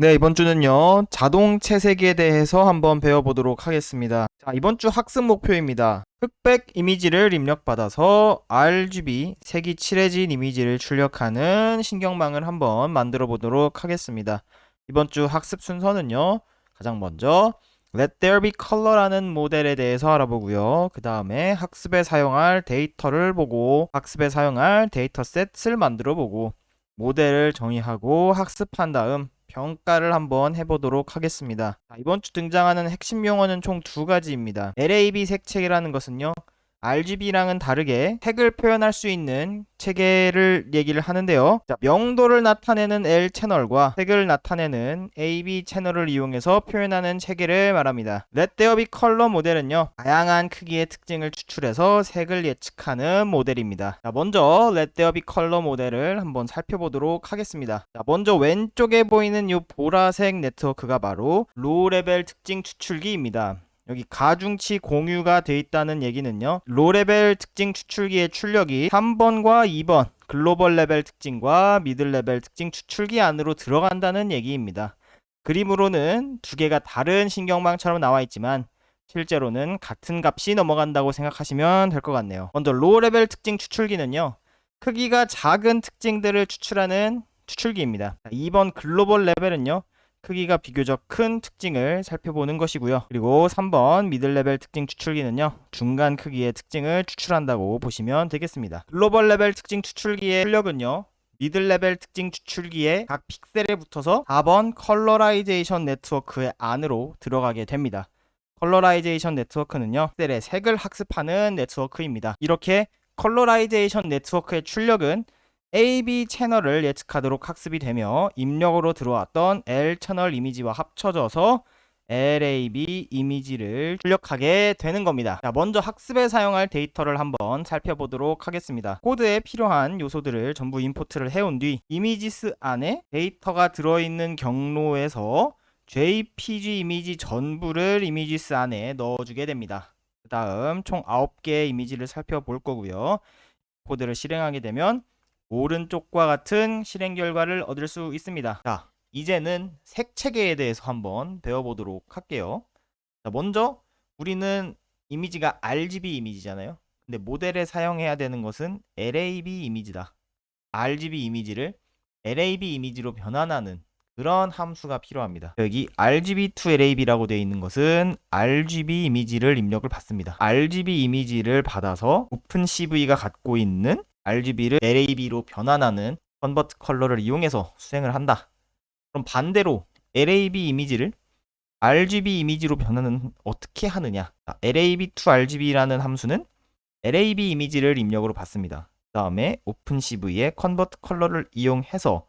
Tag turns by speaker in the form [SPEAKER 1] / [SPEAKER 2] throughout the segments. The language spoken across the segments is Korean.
[SPEAKER 1] 네, 이번 주는요, 자동 채색에 대해서 한번 배워보도록 하겠습니다. 자, 이번 주 학습 목표입니다. 흑백 이미지를 입력받아서 RGB 색이 칠해진 이미지를 출력하는 신경망을 한번 만들어 보도록 하겠습니다. 이번 주 학습 순서는요, 가장 먼저 Let There Be Color라는 모델에 대해서 알아보고요. 그 다음에 학습에 사용할 데이터를 보고 학습에 사용할 데이터 셋을 만들어 보고 모델을 정의하고 학습한 다음 평가를 한번 해보도록 하겠습니다. 자, 이번 주 등장하는 핵심 용어는 총 두 가지입니다. LAB 색책이라는 것은요. RGB랑은 다르게 색을 표현할 수 있는 체계를 얘기를 하는데요. 자, 명도를 나타내는 L 채널과 색을 나타내는 AB 채널을 이용해서 표현하는 체계를 말합니다. Let There Be Color 모델은요. 다양한 크기의 특징을 추출해서 색을 예측하는 모델입니다. 자, 먼저 Let There Be Color 모델을 한번 살펴보도록 하겠습니다. 자, 먼저 왼쪽에 보이는 이 보라색 네트워크가 바로 로우 레벨 특징 추출기입니다. 여기 가중치 공유가 돼 있다는 얘기는요. 로레벨 특징 추출기의 출력이 3번과 2번 글로벌 레벨 특징과 미들 레벨 특징 추출기 안으로 들어간다는 얘기입니다. 그림으로는 두 개가 다른 신경망처럼 나와 있지만 실제로는 같은 값이 넘어간다고 생각하시면 될 것 같네요. 먼저 로우 레벨 특징 추출기는요. 크기가 작은 특징들을 추출하는 추출기입니다. 2번 글로벌 레벨은요. 크기가 비교적 큰 특징을 살펴보는 것이고요. 그리고 3번 미들 레벨 특징 추출기는요. 중간 크기의 특징을 추출한다고 보시면 되겠습니다. 글로벌 레벨 특징 추출기의 출력은요. 미들 레벨 특징 추출기의 각 픽셀에 붙어서 4번 컬러라이제이션 네트워크의 안으로 들어가게 됩니다. 컬러라이제이션 네트워크는요. 픽셀의 색을 학습하는 네트워크입니다. 이렇게 컬러라이제이션 네트워크의 출력은 AB 채널을 예측하도록 학습이 되며 입력으로 들어왔던 L 채널 이미지와 합쳐져서 LAB 이미지를 출력하게 되는 겁니다. 자, 먼저 학습에 사용할 데이터를 한번 살펴보도록 하겠습니다. 코드에 필요한 요소들을 전부 임포트를 해온 뒤 이미지스 안에 데이터가 들어있는 경로에서 JPG 이미지 전부를 이미지스 안에 넣어주게 됩니다. 그 다음 총 9개의 이미지를 살펴볼 거고요. 코드를 실행하게 되면 오른쪽과 같은 실행 결과를 얻을 수 있습니다. 자, 이제는 색 체계에 대해서 한번 배워보도록 할게요. 자, 먼저 우리는 이미지가 RGB 이미지잖아요. 근데 모델에 사용해야 되는 것은 LAB 이미지다. RGB 이미지를 LAB 이미지로 변환하는 그런 함수가 필요합니다. 여기 RGB2LAB라고 되어 있는 것은 RGB 이미지를 입력을 받습니다. RGB 이미지를 받아서 오픈CV가 갖고 있는 RGB를 LAB로 변환하는 컨버트 컬러를 이용해서 수행을 한다. 그럼 반대로 LAB 이미지를 RGB 이미지로 변환은 어떻게 하느냐? LAB2RGB라는 함수는 LAB 이미지를 입력으로 받습니다. 그 다음에 오픈CV의 컨버트 컬러를 이용해서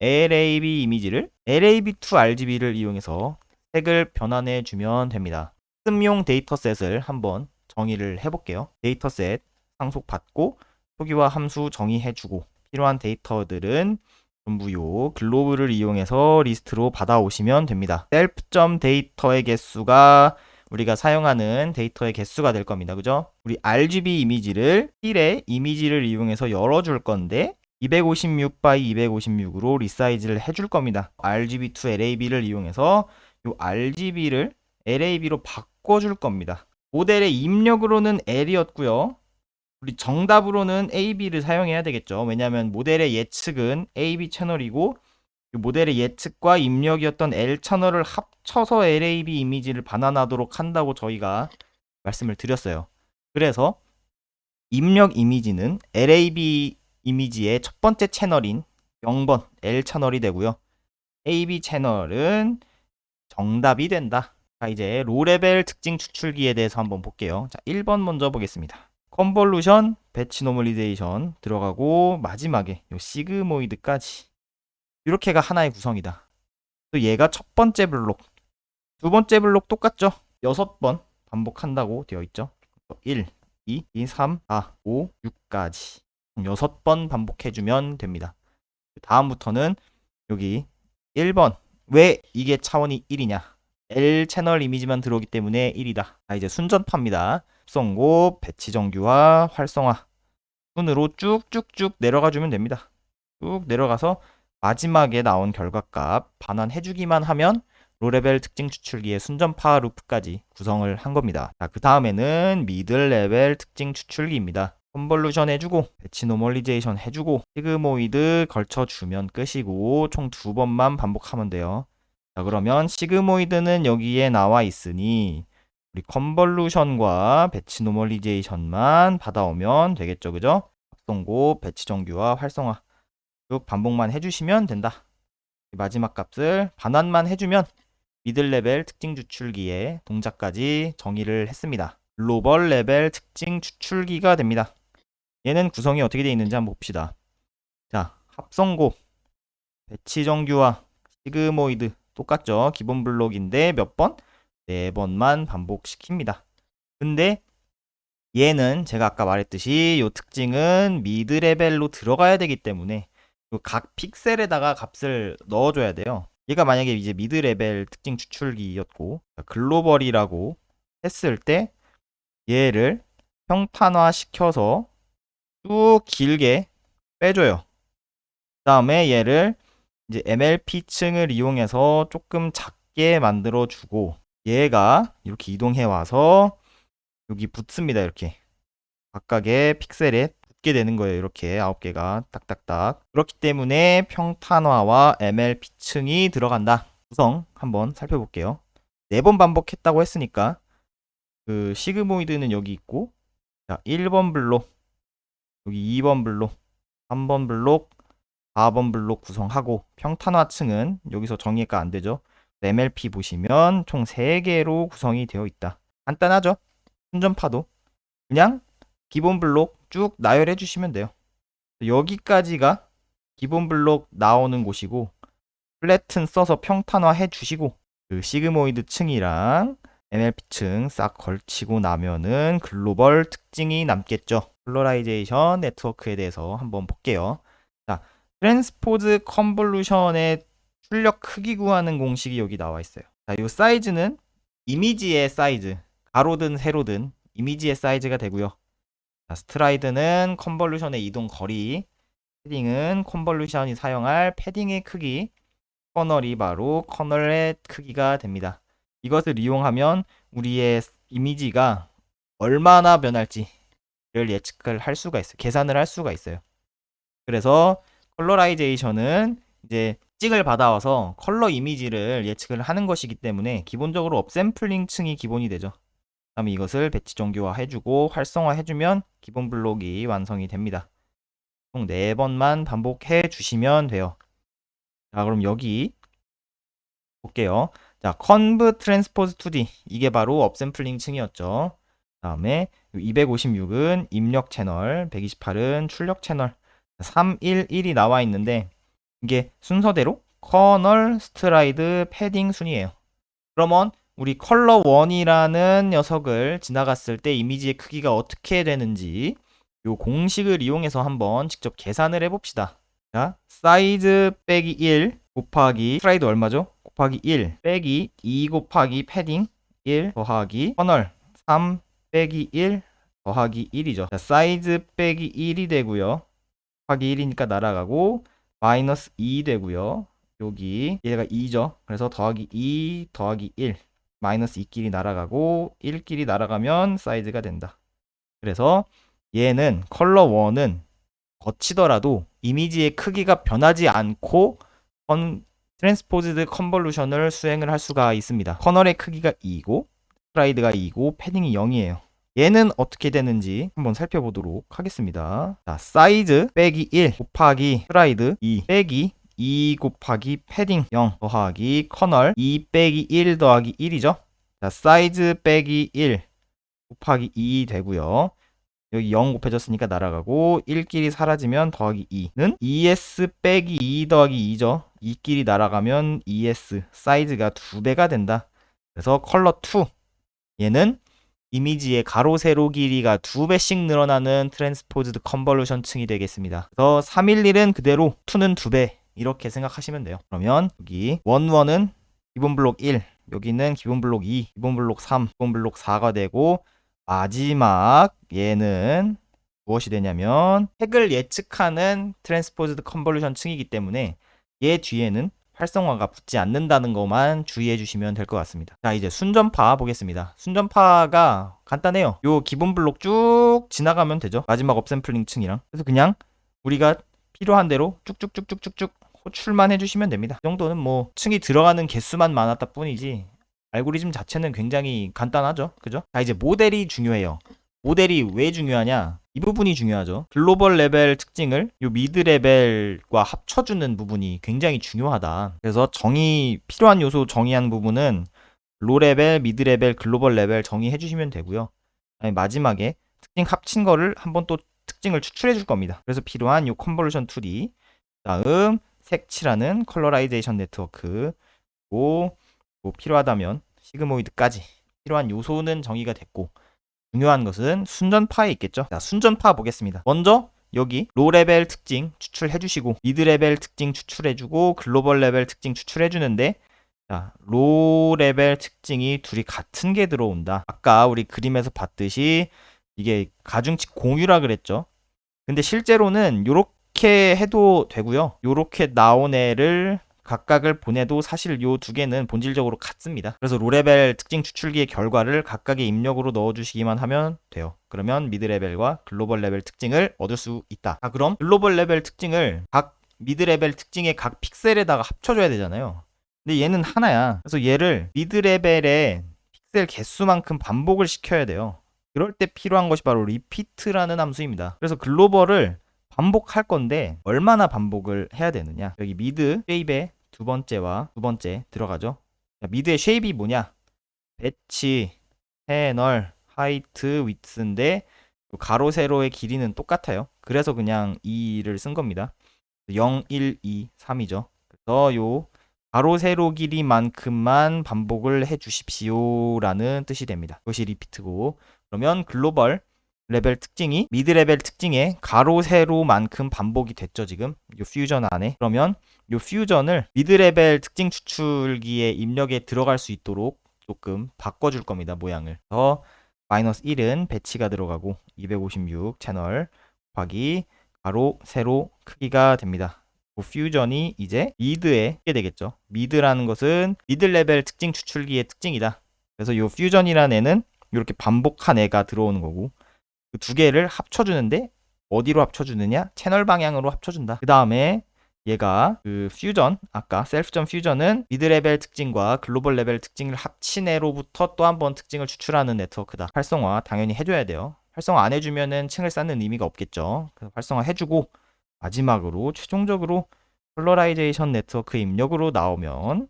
[SPEAKER 1] LAB 이미지를 LAB2RGB를 이용해서 색을 변환해 주면 됩니다. 학습용 데이터셋을 한번 정의를 해볼게요. 데이터셋 상속받고 표기와 함수 정의해주고 필요한 데이터들은 전부 요 글로브를 이용해서 리스트로 받아오시면 됩니다. 셀프.데이터의 개수가 우리가 사용하는 데이터의 개수가 될 겁니다. 그죠? 우리 RGB 이미지를 1의 이미지를 이용해서 열어줄 건데 256 by 256으로 리사이즈를 해줄 겁니다. RGB to LAB를 이용해서 요 RGB를 LAB로 바꿔줄 겁니다. 모델의 입력으로는 L이었고요. 우리 정답으로는 AB를 사용해야 되겠죠. 왜냐하면 모델의 예측은 AB 채널이고 모델의 예측과 입력이었던 L 채널을 합쳐서 LAB 이미지를 반환하도록 한다고 저희가 말씀을 드렸어요. 그래서 입력 이미지는 LAB 이미지의 첫 번째 채널인 0번 L 채널이 되고요. AB 채널은 정답이 된다. 자, 이제 로레벨 특징 추출기에 대해서 한번 볼게요. 자, 1번 먼저 보겠습니다. 컨볼루션, 배치 노멀리제이션 들어가고 마지막에 요 시그모이드까지 이렇게가 하나의 구성이다. 또 얘가 첫 번째 블록, 두 번째 블록 똑같죠? 여섯 번 반복한다고 되어 있죠. 1, 2, 2, 3, 4, 5, 6까지 여섯 번 반복해주면 됩니다. 다음부터는 여기 1번 왜 이게 차원이 1이냐? L 채널 이미지만 들어오기 때문에 1이다. 아, 이제 순전파입니다. 합성고, 배치 정규화, 활성화 순으로 쭉쭉쭉 내려가 주면 됩니다. 쭉 내려가서 마지막에 나온 결과값 반환해주기만 하면 로레벨 특징 추출기의 순전파 루프까지 구성을 한 겁니다. 자, 그 다음에는 미들 레벨 특징 추출기입니다. 컨볼루션 해주고 배치 노멀리제이션 해주고 시그모이드 걸쳐주면 끝이고 총 두 번만 반복하면 돼요. 자 그러면 시그모이드는 여기에 나와 있으니 우리 컨볼루션과 배치 노멀리제이션만 받아오면 되겠죠 그죠? 합성고 배치 정규와 활성화 쭉 반복만 해주시면 된다. 이 마지막 값을 반환만 해주면 미들 레벨 특징 추출기의 동작까지 정의를 했습니다. 글로벌 레벨 특징 추출기가 됩니다. 얘는 구성이 어떻게 되어 있는지 한번 봅시다. 자, 합성고, 배치 정규와 시그모이드 똑같죠? 기본 블록인데 몇 번? 네 번만 반복시킵니다. 근데 얘는 제가 아까 말했듯이 이 특징은 미드 레벨로 들어가야 되기 때문에 요각 픽셀에다가 값을 넣어줘야 돼요. 얘가 만약에 이제 미드 레벨 특징 추출기였고 글로벌이라고 했을 때 얘를 평탄화 시켜서 쭉 길게 빼줘요. 그 다음에 얘를 이제 MLP층을 이용해서 조금 작게 만들어 주고 얘가 이렇게 이동해 와서 여기 붙습니다. 이렇게 각각의 픽셀에 붙게 되는 거예요. 이렇게 아홉 개가 딱딱딱. 그렇기 때문에 평탄화와 MLP층이 들어간다. 구성 한번 살펴볼게요. 네 번 반복했다고 했으니까 그 시그모이드는 여기 있고 자 1번 블록 여기 2번 블록 3번 블록 4번 블록 구성하고 평탄화층은 여기서 정의가 안 되죠. MLP 보시면 총 3개로 구성이 되어 있다. 간단하죠? 순전파도 그냥 기본 블록 쭉 나열해 주시면 돼요. 여기까지가 기본 블록 나오는 곳이고 플래튼 써서 평탄화 해 주시고 그 시그모이드 층이랑 MLP 층 싹 걸치고 나면은 글로벌 특징이 남겠죠. 폴러라이제이션 네트워크에 대해서 한번 볼게요. 자, 트랜스포즈 컨볼루션의 출력 크기 구하는 공식이 여기 나와 있어요. 자, 이 사이즈는 이미지의 사이즈, 가로든 세로든 이미지의 사이즈가 되고요. 자, 스트라이드는 컨볼루션의 이동 거리, 패딩은 컨볼루션이 사용할 패딩의 크기, 커널이 바로 커널의 크기가 됩니다. 이것을 이용하면 우리의 이미지가 얼마나 변할지를 예측을 할 수가 있어요. 계산을 할 수가 있어요. 그래서 컬러라이제이션은 이제 찍을 받아와서 컬러 이미지를 예측을 하는 것이기 때문에 기본적으로 업샘플링 층이 기본이 되죠. 그다음에 이것을 배치 정교화 해주고 활성화 해주면 기본 블록이 완성이 됩니다. 총 4번만 반복해 주시면 돼요. 자, 그럼 여기 볼게요. 자, 컨브 트랜스포즈 2D 이게 바로 업샘플링 층이었죠. 다음에 256은 입력 채널, 128은 출력 채널, 311이 나와 있는데 이게 순서대로 커널, 스트라이드, 패딩 순이에요. 그러면 우리 컬러 1이라는 녀석을 지나갔을 때 이미지의 크기가 어떻게 되는지 요 공식을 이용해서 한번 직접 계산을 해봅시다. 자, 사이즈 빼기 1 곱하기 스트라이드 얼마죠? 곱하기 1 빼기 2 곱하기 패딩 1 더하기 커널 3 빼기 1 더하기 1이죠. 자, 사이즈 빼기 1이 되고요. 곱하기 1이니까 날아가고 마이너스 2 되고요. 여기 얘가 2죠. 그래서 더하기 2 더하기 1 마이너스 2끼리 날아가고 1끼리 날아가면 사이즈가 된다. 그래서 얘는 컬러 1은 거치더라도 이미지의 크기가 변하지 않고 컨 트랜스포즈드 컨볼루션을 수행을 할 수가 있습니다. 커널의 크기가 2고 스트라이드가 2고 패딩이 0이에요. 얘는 어떻게 되는지 한번 살펴보도록 하겠습니다. 자, 사이즈 빼기 1 곱하기 스트라이드 2 빼기 2 곱하기 패딩 0 더하기 커널 2 빼기 1 더하기 1이죠. 자, 사이즈 빼기 1 곱하기 2 되고요. 여기 0 곱해졌으니까 날아가고 1끼리 사라지면 더하기 2는 2s 빼기 2 더하기 2죠. 2끼리 날아가면 2s 사이즈가 2배가 된다. 그래서 컬러 2 얘는 이미지의 가로 세로 길이가 2배씩 늘어나는 트랜스포즈드 컨볼루션 층이 되겠습니다. 그래서 311은 그대로 2는 2배 이렇게 생각하시면 돼요. 그러면 여기 11은 기본 블록 1 여기는 기본 블록 2, 기본 블록 3, 기본 블록 4가 되고 마지막 얘는 무엇이 되냐면 핵을 예측하는 트랜스포즈드 컨볼루션 층이기 때문에 얘 뒤에는 활성화가 붙지 않는다는 것만 주의해 주시면 될 것 같습니다. 자, 이제 순전파 보겠습니다. 순전파가 간단해요. 요 기본 블록 쭉 지나가면 되죠. 마지막 업샘플링 층이랑. 그래서 그냥 우리가 필요한 대로 쭉쭉쭉쭉쭉쭉 호출만 해주시면 됩니다. 이 정도는 뭐 층이 들어가는 개수만 많았다 뿐이지 알고리즘 자체는 굉장히 간단하죠. 그죠? 자, 이제 모델이 중요해요. 모델이 왜 중요하냐? 이 부분이 중요하죠. 글로벌 레벨 특징을 요 미드 레벨과 합쳐주는 부분이 굉장히 중요하다. 그래서 정의 필요한 요소 정의한 부분은 로 레벨, 미드 레벨, 글로벌 레벨 정의해 주시면 되고요. 마지막에 특징 합친 거를 한번 또 특징을 추출해 줄 겁니다. 그래서 필요한 요 컨버루션 툴이 다음 색칠하는 컬러라이제이션 네트워크 고, 뭐 필요하다면 시그모이드까지 필요한 요소는 정의가 됐고 중요한 것은 순전파에 있겠죠. 자, 순전파 보겠습니다. 먼저 여기 로 레벨 특징 추출해 주시고 미드 레벨 특징 추출해 주고 글로벌 레벨 특징 추출해 주는데 자, 로 레벨 특징이 둘이 같은 게 들어온다. 아까 우리 그림에서 봤듯이 이게 가중치 공유라 그랬죠. 근데 실제로는 요렇게 해도 되고요. 요렇게 나온 애를 각각을 보내도 사실 요 두 개는 본질적으로 같습니다. 그래서 로레벨 특징 추출기의 결과를 각각의 입력으로 넣어주시기만 하면 돼요. 그러면 미드 레벨과 글로벌 레벨 특징을 얻을 수 있다. 자, 그럼 글로벌 레벨 특징을 각 미드 레벨 특징의 각 픽셀에다가 합쳐줘야 되잖아요. 근데 얘는 하나야. 그래서 얘를 미드 레벨의 픽셀 개수만큼 반복을 시켜야 돼요. 그럴 때 필요한 것이 바로 리피트라는 함수입니다. 그래서 글로벌을 반복할 건데 얼마나 반복을 해야 되느냐? 여기 미드 쉐입의 두 번째와 두 번째 들어가죠. 자, 미드의 쉐입이 뭐냐? 배치, 패널, 하이트, 위트인데 가로 세로의 길이는 똑같아요. 그래서 그냥 2를 쓴 겁니다. 0, 1, 2, 3이죠. 그래서 요 가로 세로 길이만큼만 반복을 해 주십시오 라는 뜻이 됩니다. 이것이 리피트고 그러면 글로벌 레벨 특징이 미드 레벨 특징의 가로 세로만큼 반복이 됐죠 지금. 요 퓨전 안에. 그러면 요 퓨전을 미드 레벨 특징 추출기에 입력에 들어갈 수 있도록 조금 바꿔줄 겁니다 모양을. 그래서 마이너스 1은 배치가 들어가고 256 채널 곱하기 가로 세로 크기가 됩니다. 그 퓨전이 이제 미드에 있게 되겠죠. 미드라는 것은 미드 레벨 특징 추출기의 특징이다. 그래서 요 퓨전이라는 애는 이렇게 반복한 애가 들어오는 거고 그 두 개를 합쳐주는데 어디로 합쳐주느냐? 채널 방향으로 합쳐준다. 그 다음에 얘가 그 퓨전 아까 셀프전 퓨전은 미드 레벨 특징과 글로벌 레벨 특징을 합친 애로부터 또 한 번 특징을 추출하는 네트워크다. 활성화 당연히 해줘야 돼요. 활성화 안 해주면은 층을 쌓는 의미가 없겠죠. 그래서 활성화 해주고 마지막으로 최종적으로 폴러라이제이션 네트워크 입력으로 나오면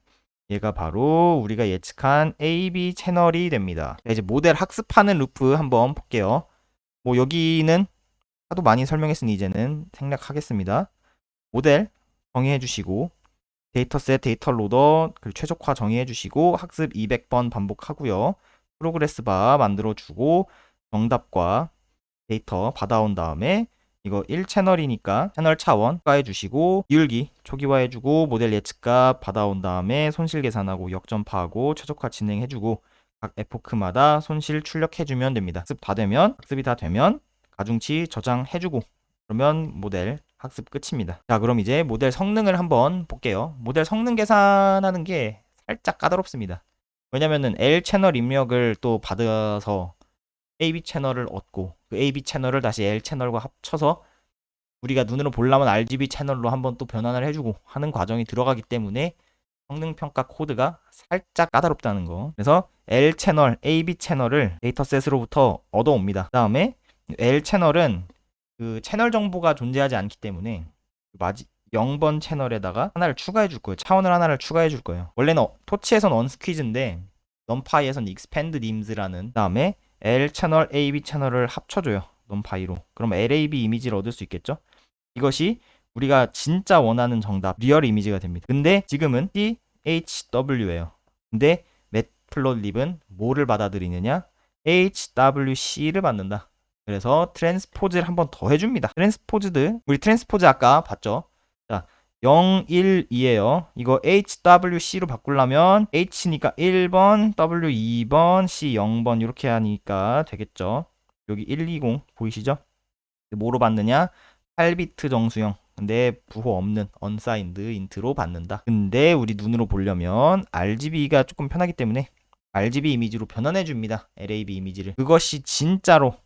[SPEAKER 1] 얘가 바로 우리가 예측한 AB 채널이 됩니다. 자, 이제 모델 학습하는 루프 한번 볼게요. 뭐 여기는 하도 많이 설명했으니 이제는 생략하겠습니다. 모델 정의해 주시고 데이터셋 데이터 로더 그리고 최적화 정의해 주시고 학습 200번 반복하고요. 프로그레스 바 만들어 주고 정답과 데이터 받아온 다음에 이거 1채널이니까 채널 차원 추가해 주시고 기울기 초기화해 주고 모델 예측값 받아온 다음에 손실 계산하고 역전파하고 최적화 진행해 주고 각 에포크마다 손실 출력해 주면 됩니다. 학습 다 되면 학습이 다 되면 가중치 저장해 주고 그러면 모델 학습 끝입니다. 자, 그럼 이제 모델 성능을 한번 볼게요. 모델 성능 계산하는 게 살짝 까다롭습니다. 왜냐면은 L 채널 입력을 또 받아서 AB 채널을 얻고 그 AB 채널을 다시 L 채널과 합쳐서 우리가 눈으로 보려면 RGB 채널로 한번 또 변환을 해주고 하는 과정이 들어가기 때문에 성능 평가 코드가 살짝 까다롭다는 거. 그래서 L 채널, AB 채널을 데이터셋으로부터 얻어옵니다. 그 다음에 L 채널은 그 채널 정보가 존재하지 않기 때문에 그 마지 0번 채널에다가 하나를 추가해 줄 거예요. 차원을 하나를 추가해 줄 거예요. 원래는 어, 토치에선 언스퀴즈인데 넘파이에선 익스펜드 님즈라는 다음에 L 채널, AB 채널을 합쳐줘요. 넘파이로. 그럼 LAB 이미지를 얻을 수 있겠죠? 이것이 우리가 진짜 원하는 정답, 리얼 이미지가 됩니다. 근데 지금은 CHW예요. 근데 맷플롯립은 뭐를 받아들이느냐? HWC를 받는다. 그래서 트랜스포즈를 한 번 더 해줍니다. 트랜스포즈드, 우리 트랜스포즈 아까 봤죠? 자, 0, 1, 2에요. 이거 HWC로 바꾸려면 H니까 1번, W 2번, C 0번 이렇게 하니까 되겠죠. 여기 120 보이시죠? 뭐로 받느냐? 8비트 정수형. 근데 부호 없는 unsigned int로 받는다. 근데 우리 눈으로 보려면 RGB가 조금 편하기 때문에 RGB 이미지로 변환해 줍니다. LAB 이미지를. 그것이 진짜로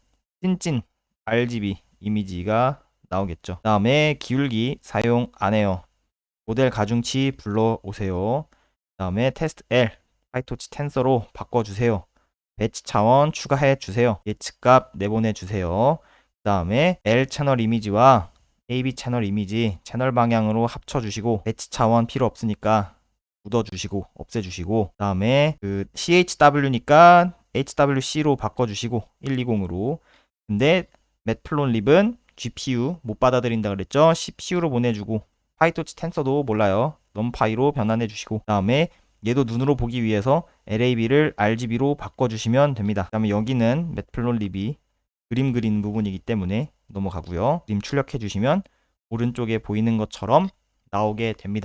[SPEAKER 1] 찐찐 RGB 이미지가 나오겠죠. 다음에 기울기 사용 안 해요. 모델 가중치 불러오세요. 다음에 테스트 L 파이토치 텐서로 바꿔주세요. 배치 차원 추가해 주세요. 예측값 내보내 주세요. 다음에 L 채널 이미지와 AB 채널 이미지 채널 방향으로 합쳐 주시고 배치 차원 필요 없으니까 묻어 주시고 없애 주시고 다음에 그 CHW니까 HWC로 바꿔 주시고 120으로 근데 맷플론 립은 GPU 못 받아들인다 그랬죠? CPU로 보내주고 파이토치 텐서도 몰라요. 넘파이로 변환해 주시고 그 다음에 얘도 눈으로 보기 위해서 LAB를 RGB로 바꿔주시면 됩니다. 그 다음에 여기는 맷플론 립이 그림 그리는 부분이기 때문에 넘어가고요. 그림 출력해 주시면 오른쪽에 보이는 것처럼 나오게 됩니다.